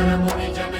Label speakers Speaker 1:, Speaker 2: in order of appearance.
Speaker 1: सुरवर मुनि जन योगी सम